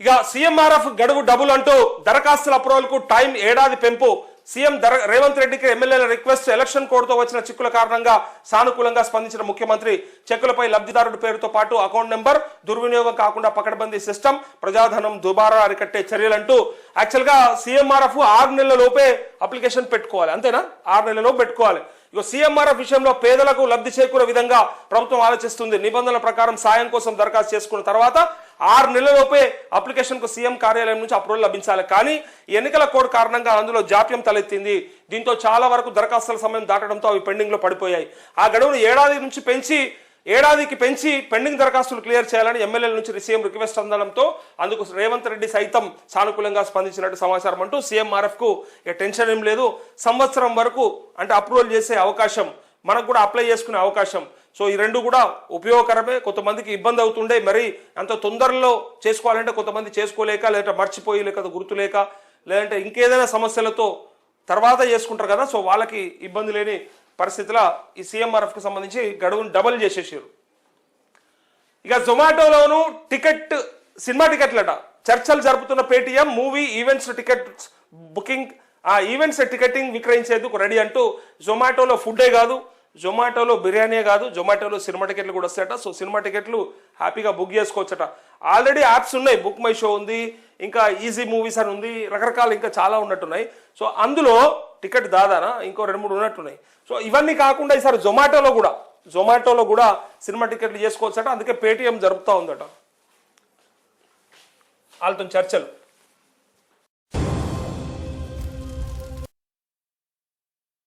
ఇక సీఎంఆర్ఎఫ్ గడువు డబుల్ అంటూ దరఖాస్తుల అప్రూవల్కు టైం ఏడాది పెంపు. సీఎం రేవంత్ రెడ్డికి ఎమ్మెల్యేల రిక్వెస్ట్ ఎలక్షన్ కోడ్తో వచ్చిన చిక్కుల కారణంగా సానుకూలంగా స్పందించిన ముఖ్యమంత్రి చెక్కులపై లబ్ధిదారుడి పేరుతో పాటు అకౌంట్ నెంబర్ దుర్వినియోగం కాకుండా పకడ్బందీ సిస్టమ్ ప్రజాధనం దుబారా అరికట్టే చర్యలంటూ యాక్చువల్గా సీఎంఆర్ఎఫ్ ఆరు నెలల లోపే అప్లికేషన్ పెట్టుకోవాలి. అంతేనా? ఆరు నెలలలో పెట్టుకోవాలి. ఇక సీఎంఆర్ఎఫ్ విషయంలో పేదలకు లబ్ధి చేకూరే విధంగా ప్రభుత్వం ఆలోచిస్తుంది. నిబంధనల ప్రకారం సాయం కోసం దరఖాస్తు చేసుకున్న తర్వాత ఆరు నెలలలోపే అప్లికేషన్కు సీఎం కార్యాలయం నుంచి అప్రూవల్ లభించాలి. కానీ ఎన్నికల కోడ్ కారణంగా అందులో జాప్యం తలెత్తింది. దీంతో చాలా వరకు దరఖాస్తుల సమయం దాటడంతో అవి పెండింగ్లో పడిపోయాయి. ఆ గడువును ఏడాది నుంచి పెంచి ఏడాదికి పెంచి పెండింగ్ దరఖాస్తులు క్లియర్ చేయాలని ఎమ్మెల్యేల నుంచి సీఎం రిక్వెస్ట్ అందడంతో అందుకు రేవంత్ రెడ్డి సైతం సానుకూలంగా స్పందించినట్టు సమాచారం అంటూ సీఎంఆర్ఎఫ్కు ఇక టెన్షన్ ఏం లేదు. సంవత్సరం వరకు అంటే అప్రూవల్ చేసే అవకాశం మనకు కూడా అప్లై చేసుకునే అవకాశం. సో ఈ రెండు కూడా ఉపయోగకరమే. కొంతమందికి ఇబ్బంది అవుతుండే మరి అంత తొందరలో చేసుకోవాలంటే కొంతమంది చేసుకోలేక లేదంటే మర్చిపోయి లేక గుర్తులేక లేదంటే ఇంకేదైనా సమస్యలతో తర్వాత చేసుకుంటారు కదా. సో వాళ్ళకి ఇబ్బంది లేని పరిస్థితిలో ఈ సీఎంఆర్ఎఫ్కి సంబంధించి గడువును డబుల్ చేసేసారు ఇక జొమాటోలోను టికెట్ సినిమా టికెట్లట. చర్చలు జరుపుతున్న Paytm movie events ticket booking ఆ ఈవెంట్స్ టికెటింగ్ విక్రయించేందుకు రెడీ అంటూ జొమాటోలో ఫుడ్డే కాదు జొమాటోలో బిర్యానీ కాదు జొమాటోలో సినిమా టికెట్లు కూడా వస్తాయట. సో సినిమా టికెట్లు హ్యాపీగా బుక్ చేసుకోవచ్చట. ఆల్రెడీ యాప్స్ ఉన్నాయి. బుక్ మై షో ఉంది ఇంకా ఈజీ మూవీస్ అని ఉంది రకరకాలు ఇంకా చాలా ఉన్నట్టున్నాయి. సో అందులో టికెట్ దాదానా ఇంకో రెండు మూడు ఉన్నట్టున్నాయి. సో ఇవన్నీ కాకుండా ఈసారి జొమాటోలో కూడా జొమాటోలో కూడా సినిమా టికెట్లు చేసుకోవచ్చట అందుకే పేటిఎం జరుపుతూ ఉందట. వాళ్ళతో చర్చలు.